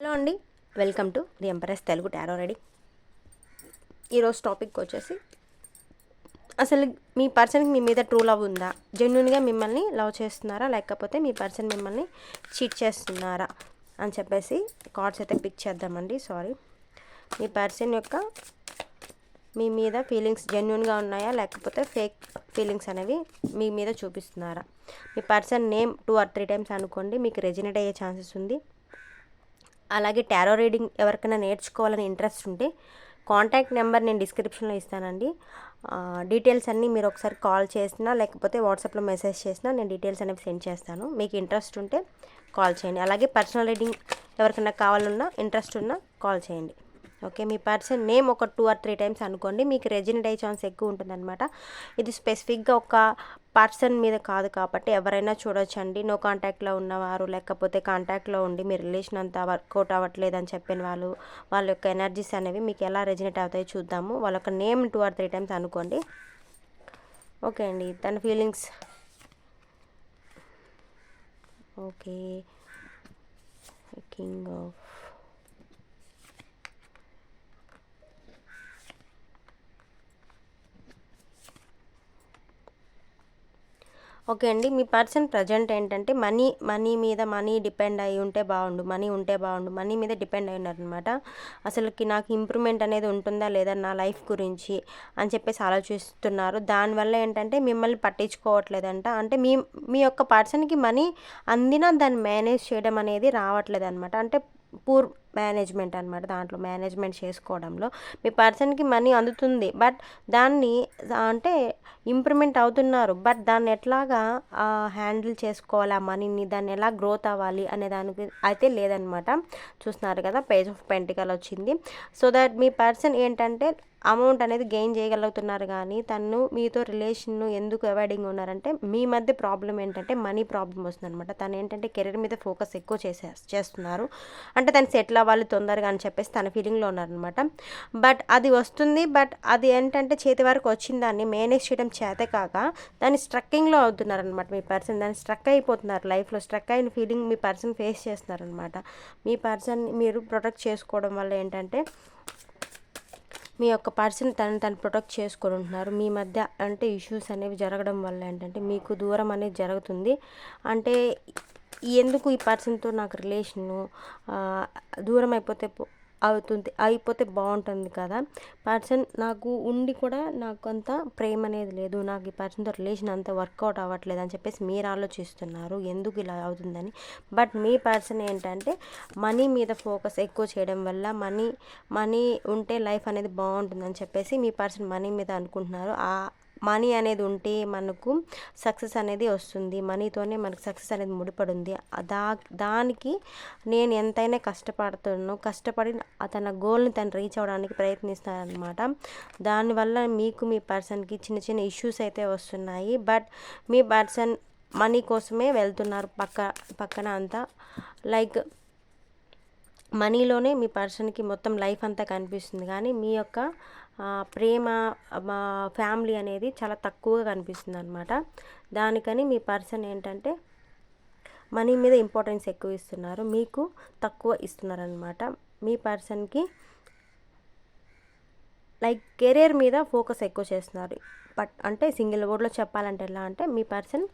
Hello అండి. Welcome to the empress Telugu tarot ready. ఈరోజు topic వచ్చేసి అసలు మీ పర్సన్కి మీ మీద ట్రూ లవ్ ఉందా? జెన్యున్గా మిమ్మల్ని లవ్ చేస్తున్నారా? లేకపోతే మీ పర్సన్ మిమ్మల్ని చీట్ చేస్తున్నారా? అని చెప్పేసి కార్డ్స్ అయితే పిక్ చేద్దామండి. సారీ. మీ పర్సన్ యొక్క మీ మీద ఫీలింగ్స్ జెన్యున్గా ఉన్నాయా? లేకపోతే ఫేక్ ఫీలింగ్స్ అనేవి మీ మీద చూపిస్తున్నారా? మీ person name two or three times అనుకోండి మీకు రెజినేట్ అయ్యే ఛాన్సెస్ ఉంది. అలాగే టారో రీడింగ్ ఎవరికైనా నేర్చుకోవాలని ఇంట్రెస్ట్ ఉంటే కాంటాక్ట్ నెంబర్ నేను డిస్క్రిప్షన్లో ఇస్తానండి. డీటెయిల్స్ అన్నీ మీరు ఒకసారి కాల్ చేసినా లేకపోతే వాట్సాప్లో మెసేజ్ చేసినా నేను డీటెయిల్స్ అనేవి సెండ్ చేస్తాను. మీకు ఇంట్రెస్ట్ ఉంటే కాల్ చేయండి. అలాగే పర్సనల్ రీడింగ్ ఎవరికైనా కావాలన్నా ఇంట్రెస్ట్ ఉన్నా కాల్ చేయండి. ఓకే మీ పర్సన్ నేమ్ ఒక టూ ఆర్ త్రీ టైమ్స్ అనుకోండి మీకు రెజినెట్ అయ్యే ఛాన్స్ ఎక్కువ ఉంటుందన్నమాట. ఇది స్పెసిఫిక్గా ఒక పర్సన్ మీద కాదు కాబట్టి ఎవరైనా చూడొచ్చండి. నో కాంటాక్ట్లో ఉన్నవారు లేకపోతే కాంటాక్ట్లో ఉండి మీ రిలేషన్ అంతా వర్కౌట్ అవ్వట్లేదు అని చెప్పిన వాళ్ళు వాళ్ళ యొక్క ఎనర్జీస్ అనేవి మీకు ఎలా రెజినేట్ అవుతాయో చూద్దాము. వాళ్ళ యొక్క name two or three times అనుకోండి. ఓకే అండి తన feelings okay. King of okay అండి. మీ పర్సన్ ప్రజెంట్ ఏంటంటే మనీ మనీ మీద మనీ డిపెండ్ అయి ఉంటే బాగుండు మనీ ఉంటే బాగుండు మనీ మీద డిపెండ్ అయి ఉన్నారనమాట అసలుకి నాకు ఇంప్రూవ్మెంట్ అనేది ఉంటుందా లేదా నా లైఫ్ గురించి అని చెప్పేసి ఆలోచిస్తున్నారు. దానివల్ల ఏంటంటే మిమ్మల్ని పట్టించుకోవట్లేదంట. అంటే మీ మీ యొక్క పర్సన్కి మనీ అందినా దాన్ని మేనేజ్ చేయడం అనేది రావట్లేదు అనమాట అంటే పూర్ మేనేజ్మెంట్ అనమాట దాంట్లో మేనేజ్మెంట్ చేసుకోవడంలో. మీ పర్సన్కి మనీ అందుతుంది. బట్ దాన్ని అంటే ఇంప్రూవ్మెంట్ అవుతున్నారు. బట్ దాన్ని ఎట్లాగా హ్యాండిల్ చేసుకోవాలి? ఆ మనీని దాన్ని ఎలా గ్రోత్ అవ్వాలి? అనే దానికి అయితే లేదనమాట చూస్తున్నారు కదా పేజ్ ఆఫ్ పెంటికల్ వచ్చింది. సో దట్ మీ పర్సన్ ఏంటంటే అమౌంట్ అనేది గెయిన్ చేయగలుగుతున్నారు కానీ తను మీతో రిలేషన్ను ఎందుకు అవాయిడింగ్ ఉన్నారంటే మీ మధ్య ప్రాబ్లం ఏంటంటే మనీ ప్రాబ్లం వస్తుందన్నమాట. తను ఏంటంటే కెరీర్ మీద ఫోకస్ ఎక్కువ చేసే చేస్తున్నారు. అంటే తను సెటిల్ వాళ్ళు తొందరగా అని చెప్పేసి తన ఫీలింగ్లో ఉన్నారనమాట బట్ అది వస్తుంది బట్ అది ఏంటంటే చేతి వరకు వచ్చిన దాన్ని మేనేజ్ చేయడం చేత కాక దాన్ని స్ట్రక్కింగ్లో అవుతున్నారనమాట మీ పర్సన్ దాన్ని స్ట్రక్ అయిపోతున్నారు లైఫ్లో స్ట్రక్ అయిన ఫీలింగ్ మీ పర్సన్ ఫేస్ చేస్తున్నారనమాట మీ పర్సన్ మీరు ప్రొటెక్ట్ చేసుకోవడం వల్ల ఏంటంటే మీ యొక్క పర్సన్ తను తను ప్రొటెక్ట్ చేసుకొని ఉంటున్నారు. మీ మధ్య అంటే ఇష్యూస్ అనేవి జరగడం వల్ల ఏంటంటే మీకు దూరం అనేది జరుగుతుంది. అంటే ఎందుకు ఈ పర్సన్తో నాకు రిలేషను దూరం అయిపోతే అవుతుంది అయిపోతే బాగుంటుంది కదా? పర్సన్ నాకు ఉండి కూడా నాకు అంత ప్రేమ అనేది లేదు. నాకు ఈ పర్సన్తో రిలేషన్ అంత వర్కౌట్ అవ్వట్లేదు అని చెప్పేసి మీరు ఆలోచిస్తున్నారు. ఎందుకు ఇలా అవుతుందని? బట్ మీ పర్సన్ ఏంటంటే మనీ మీద ఫోకస్ ఎక్కువ చేయడం వల్ల మనీ మనీ ఉంటే లైఫ్ అనేది బాగుంటుందని చెప్పేసి మీ పర్సన్ మనీ మీద అనుకుంటున్నారు. ఆ మనీ అనేది ఉంటే మనకు సక్సెస్ అనేది వస్తుంది. మనీతోనే మనకు సక్సెస్ అనేది ముడిపడి ఉంది దా దానికి నేను ఎంతైనా కష్టపడుతున్నాను కష్టపడి తన గోల్ని తను రీచ్ అవ్వడానికి ప్రయత్నిస్తానమాట దానివల్ల మీకు మీ పర్సన్కి చిన్న చిన్న ఇష్యూస్ అయితే వస్తున్నాయి. బట్ మీ పర్సన్ మనీ కోసమే వెళ్తున్నారు పక్క పక్కన అంతా. లైక్ మనీలోనే మీ పర్సన్కి మొత్తం లైఫ్ అంతా కనిపిస్తుంది. కానీ మీ యొక్క ప్రేమ మా ఫ్యామిలీ అనేది చాలా తక్కువగా కనిపిస్తుంది అనమాట దానికని మీ పర్సన్ ఏంటంటే మనీ మీద ఇంపార్టెన్స్ ఎక్కువ ఇస్తున్నారు మీకు తక్కువ ఇస్తున్నారనమాట మీ పర్సన్కి లైక్ కెరీర్ మీద ఫోకస్ ఎక్కువ చేస్తున్నారు. బట్ అంటే సింగిల్ వర్డ్లో చెప్పాలంటే ఎలా అంటే మీ పర్సన్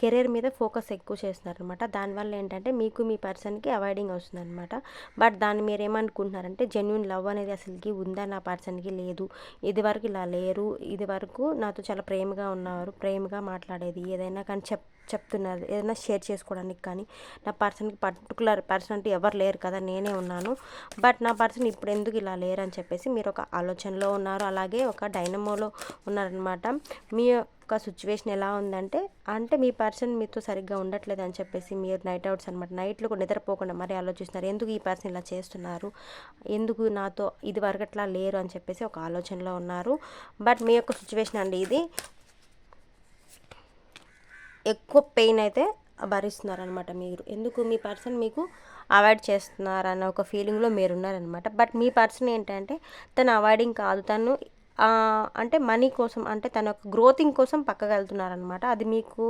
కెరీర్ మీద ఫోకస్ ఎక్కువ చేస్తున్నారు అనమాట దానివల్ల ఏంటంటే మీకు మీ పర్సన్కి అవాయిడింగ్ అవుతుంది అనమాట బట్ దాన్ని మీరు ఏమనుకుంటున్నారంటే జెన్యున్ లవ్ అనేది అసలుకి ఉందా నా పర్సన్కి? లేదు. ఇది వరకు ఇలా లేరు. ఇది వరకు నాతో చాలా ప్రేమగా ఉన్నవారు ప్రేమగా మాట్లాడేది ఏదైనా కానీ చెప్ చెప్తున్నారు. ఏదైనా షేర్ చేసుకోవడానికి కానీ నా పర్సన్కి పర్టికులర్ పర్సన్ అంటే ఎవరు లేరు కదా నేనే ఉన్నాను. బట్ నా పర్సన్ ఇప్పుడు ఎందుకు ఇలా లేరు అని చెప్పేసి మీరు ఒక ఆలోచనలో ఉన్నారు. అలాగే ఒక డైనమోలో ఉన్నారనమాట మీ యొక్క సిచ్యువేషన్ ఎలా ఉందంటే అంటే మీ పర్సన్ మీతో సరిగ్గా ఉండట్లేదు అని చెప్పేసి మీరు నైట్ అవుట్స్ అనమాట నైట్లో కూడా నిద్రపోకుండా మరీ ఆలోచిస్తున్నారు. ఎందుకు ఈ పర్సన్ ఇలా చేస్తున్నారు? ఎందుకు నాతో ఇది వరకట్లా లేరు అని చెప్పేసి ఒక ఆలోచనలో ఉన్నారు. బట్ మీ యొక్క సిచ్యువేషన్ అండి ఇది. ఎక్కువ పెయిన్ అయితే భరిస్తున్నారనమాట మీరు. ఎందుకు? మీ పర్సన్ మీకు అవాయిడ్ చేస్తున్నారన్న ఒక ఫీలింగ్లో మీరు ఉన్నారనమాట బట్ మీ పర్సన్ ఏంటంటే తను అవాయిడింగ్ కాదు. తను అంటే మనీ కోసం అంటే తన యొక్క గ్రోతింగ్ కోసం పక్కకు వెళ్తున్నారనమాట అది మీకు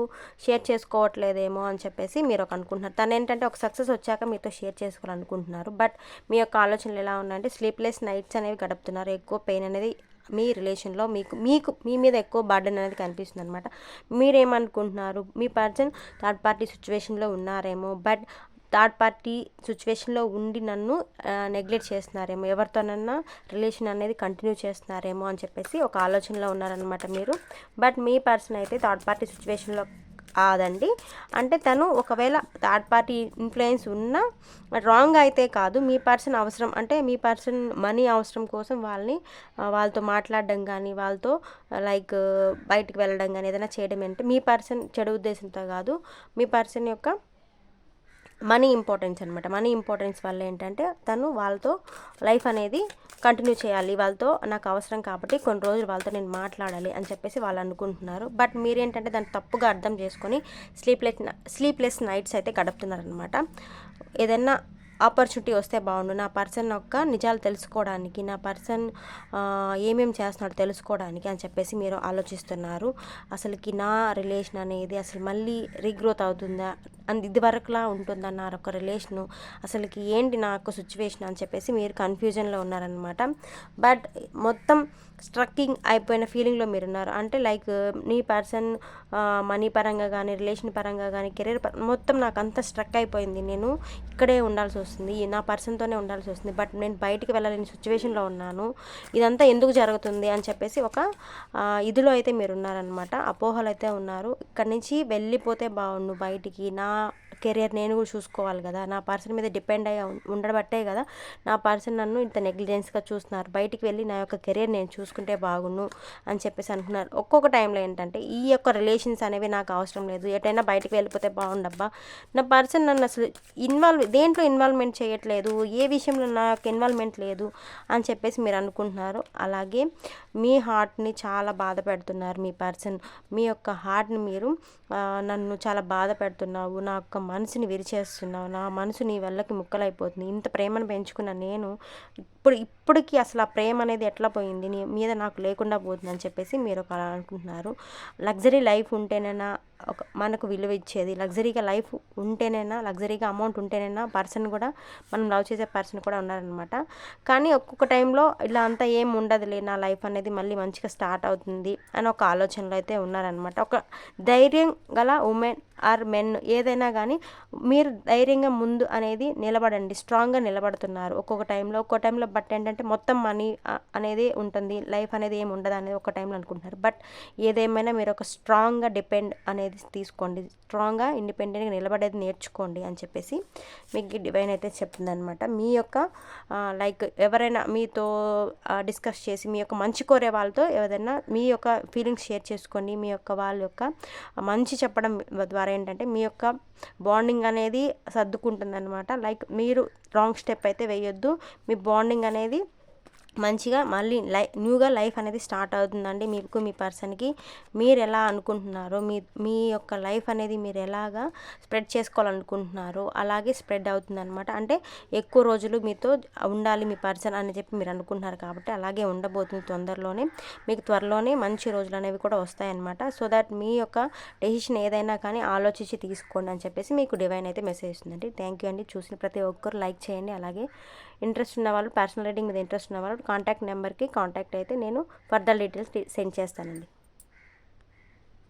షేర్ చేసుకోవట్లేదేమో అని చెప్పేసి మీరు ఒక అనుకుంటున్నారు. తను ఏంటంటే ఒక సక్సెస్ వచ్చాక మీతో షేర్ చేసుకోవాలనుకుంటున్నారు. బట్ మీ యొక్క ఆలోచనలు ఎలా ఉన్నాయంటే స్లీప్లెస్ నైట్స్ అనేవి గడుపుతున్నారు. ఎక్కువ పెయిన్ అనేది మీ రిలేషన్లో మీకు మీకు మీ మీద ఎక్కువ బర్డెన్ అనేది కనిపిస్తుంది అనమాట మీరేమనుకుంటున్నారు? మీ పర్సన్ థర్డ్ పార్టీ సిచ్యువేషన్లో ఉన్నారేమో బట్ థర్డ్ పార్టీ సిచ్యువేషన్లో ఉండి నన్ను నెగ్లెక్ట్ చేస్తున్నారేమో ఎవరితోనన్నా రిలేషన్ అనేది కంటిన్యూ చేస్తున్నారేమో అని చెప్పేసి ఒక ఆలోచనలో ఉన్నారనమాట మీరు. బట్ మీ పర్సన్ అయితే థర్డ్ పార్టీ సిచ్యువేషన్లో కాదండి. అంటే తను ఒకవేళ థర్డ్ పార్టీ ఇన్ఫ్లుయెన్స్ ఉన్నా రాంగ్ అయితే కాదు. మీ పర్సన్ అవసరం అంటే మీ పర్సన్ మనీ అవసరం కోసం వాళ్ళని వాళ్ళతో మాట్లాడడం కానీ వాళ్ళతో లైక్ బయటికి వెళ్ళడం కానీ ఏదైనా చేయడం అంటే మీ పర్సన్ చెడు ఉద్దేశంతో కాదు. మీ పర్సన్ యొక్క మనీ ఇంపార్టెన్స్ అనమాట మనీ ఇంపార్టెన్స్ వల్ల ఏంటంటే తను వాళ్ళతో లైఫ్ అనేది కంటిన్యూ చేయాలి. వాళ్ళతో నాకు అవసరం కాబట్టి కొన్ని రోజులు వాళ్ళతో నేను మాట్లాడాలి అని చెప్పేసి వాళ్ళు అనుకుంటున్నారు. బట్ మీరేంటంటే దాన్ని తప్పుగా అర్థం చేసుకొని స్లీప్లెస్ స్లీప్లెస్ నైట్స్ అయితే గడుపుతున్నారనమాట ఏదైనా ఆపర్చునిటీ వస్తే బాగుండు. నా పర్సన్ యొక్క నిజాలు తెలుసుకోవడానికి నా పర్సన్ ఏమేం చేస్తున్నాడో తెలుసుకోవడానికి అని చెప్పేసి మీరు ఆలోచిస్తున్నారు. అసలుకి నా రిలేషన్ అనేది అసలు మళ్ళీ రీగ్రోత్ అవుతుందా? అండ్ ఇది వరకులా ఉంటుందా ఒక రిలేషను అసలుకి ఏంటి నా యొక్క సిచ్యువేషన్ అని చెప్పేసి మీరు కన్ఫ్యూజన్లో ఉన్నారనమాట బట్ మొత్తం స్ట్రక్కింగ్ అయిపోయిన ఫీలింగ్లో మీరు ఉన్నారు అంటే లైక్ నీ పర్సన్ మనీ పరంగా కానీ రిలేషన్ పరంగా కానీ కెరీర్ పరంగా మొత్తం నాకు అంత స్ట్రక్ అయిపోయింది. నేను ఇక్కడే ఉండాల్సి వస్తుంది. నా పర్సన్తోనే ఉండాల్సి వస్తుంది. బట్ నేను బయటికి వెళ్ళలేని సిచ్యువేషన్లో ఉన్నాను. ఇదంతా ఎందుకు జరుగుతుంది అని చెప్పేసి ఒక ఇదిలో అయితే మీరు ఉన్నారనమాట అపోహలు అయితే ఉన్నారు. ఇక్కడ నుంచి వెళ్ళిపోతే బాగుండు బయటికి. నా Bye. కెరియర్ నేను కూడా చూసుకోవాలి కదా. నా పర్సన్ మీద డిపెండ్ అయ్యి ఉండబట్టే కదా. నా పర్సన్ నన్ను ఇంత నెగ్లిజెన్స్గా చూస్తున్నారు. బయటికి వెళ్ళి నా యొక్క కెరియర్ నేను చూసుకుంటే బాగుండు అని చెప్పేసి అనుకున్నారు ఒక్కొక్క టైంలో ఏంటంటే ఈ యొక్క రిలేషన్స్ అనేవి నాకు అవసరం లేదు. ఎటైనా బయటికి వెళ్ళిపోతే బాగుండబ్బా. నా పర్సన్ నన్ను అసలు ఇన్వాల్వ్ దేంట్లో ఇన్వాల్వ్మెంట్ చేయట్లేదు. ఏ విషయంలో నా యొక్క ఇన్వాల్వ్మెంట్ లేదు అని చెప్పేసి మీరు అనుకుంటున్నారు. అలాగే మీ హార్ట్ని చాలా బాధ పెడుతున్నారు మీ పర్సన్. మీ యొక్క హార్ట్ని మీరు నన్ను చాలా బాధ పెడుతున్నావు. నా యొక్క మనసుని విరిచేస్తున్నావు. నా మనసు నీ వెళ్ళకి ముక్కలైపోతుంది. ఇంత ప్రేమను పెంచుకున్న నేను ఇప్పుడు ఇప్పటికి అసలు ఆ ప్రేమ అనేది ఎట్లా పోయింది? నీ మీద నాకు లేకుండా పోతుంది అని చెప్పేసి మీరు ఒక అనుకుంటున్నారు. లగ్జరీ లైఫ్ ఉంటేనైనా ఒక మనకు విలువ ఇచ్చేది. లగ్జరీగా లైఫ్ ఉంటేనైనా లగ్జరీగా అమౌంట్ ఉంటేనైనా పర్సన్ కూడా మనం లవ్ చేసే పర్సన్ కూడా ఉన్నారనమాట కానీ ఒక్కొక్క టైంలో ఇలా అంతా ఏం ఉండదులే నా లైఫ్ అనేది మళ్ళీ మంచిగా స్టార్ట్ అవుతుంది అని ఒక ఆలోచనలో అయితే ఉన్నారనమాట ఒక ధైర్యం గల ఉమెన్ ఆర్ మెన్ ఏదైనా కానీ మీరు ధైర్యంగా ముందు అనేది నిలబడండి స్ట్రాంగ్గా నిలబడుతున్నారు. ఒక్కొక్క టైంలో ఒక్కొక్క టైంలో బట్ ఏంటంటే మొత్తం మనీ అనేది ఉంటుంది. లైఫ్ అనేది ఏమి ఉండదు అనేది ఒక టైంలో అనుకుంటున్నారు. బట్ ఏదేమైనా మీరు ఒక స్ట్రాంగ్గా డిపెండ్ అనేది తీసుకోండి. స్ట్రాంగ్గా ఇండిపెండెంట్గా నిలబడేది నేర్చుకోండి అని చెప్పేసి మీకు డివైన్ అయితే చెప్తుందనమాట మీ యొక్క లైక్ ఎవరైనా మీతో డిస్కస్ చేసి మీ యొక్క మంచి కోరే వాళ్ళతో ఏదైనా మీ యొక్క ఫీలింగ్స్ షేర్ చేసుకోండి. మీ యొక్క వాళ్ళ యొక్క మంచి చెప్పడం ద్వారా ఏంటంటే మీ యొక్క బాండింగ్ అనేది సర్దుకుంటుంది అనమాట లైక్ మీరు రాంగ్ స్టెప్ అయితే వేయొద్దు. మీ బాండింగ్ అనేది మంచిగా మళ్ళీ లై న్యూగా లైఫ్ అనేది స్టార్ట్ అవుతుందండి మీకు మీ పర్సన్కి. మీరు ఎలా అనుకుంటున్నారో మీ మీ యొక్క లైఫ్ అనేది మీరు ఎలాగా స్ప్రెడ్ చేసుకోవాలనుకుంటున్నారో అలాగే స్ప్రెడ్ అవుతుందన్నమాట. అంటే ఎక్కువ రోజులు మీతో ఉండాలి మీ పర్సన్ అని చెప్పి మీరు అనుకుంటున్నారు కాబట్టి అలాగే ఉండబోతుంది తొందరలోనే. మీకు త్వరలోనే మంచి రోజులు అనేవి కూడా వస్తాయన్నమాట. సో దట్ మీ యొక్క డెసిషన్ ఏదైనా కానీ ఆలోచించి తీసుకోండి అని చెప్పేసి మీకు డివైన్ అయితే మెసేజ్ ఇస్తుందండి. థ్యాంక్ యూ అండి. చూసిన ప్రతి ఒక్కరు లైక్ చేయండి. అలాగే ఇంట్రెస్ట్ ఉన్న వాళ్ళు పర్సనల్ రీడింగ్ మీద ఇంట్రెస్ట్ ఉన్న వాళ్ళు కాంటాక్ట్ నెంబర్కి కాంటాక్ట్ అయితే నేను ఫర్దర్ డీటెయిల్స్ సెండ్ చేస్తానండి.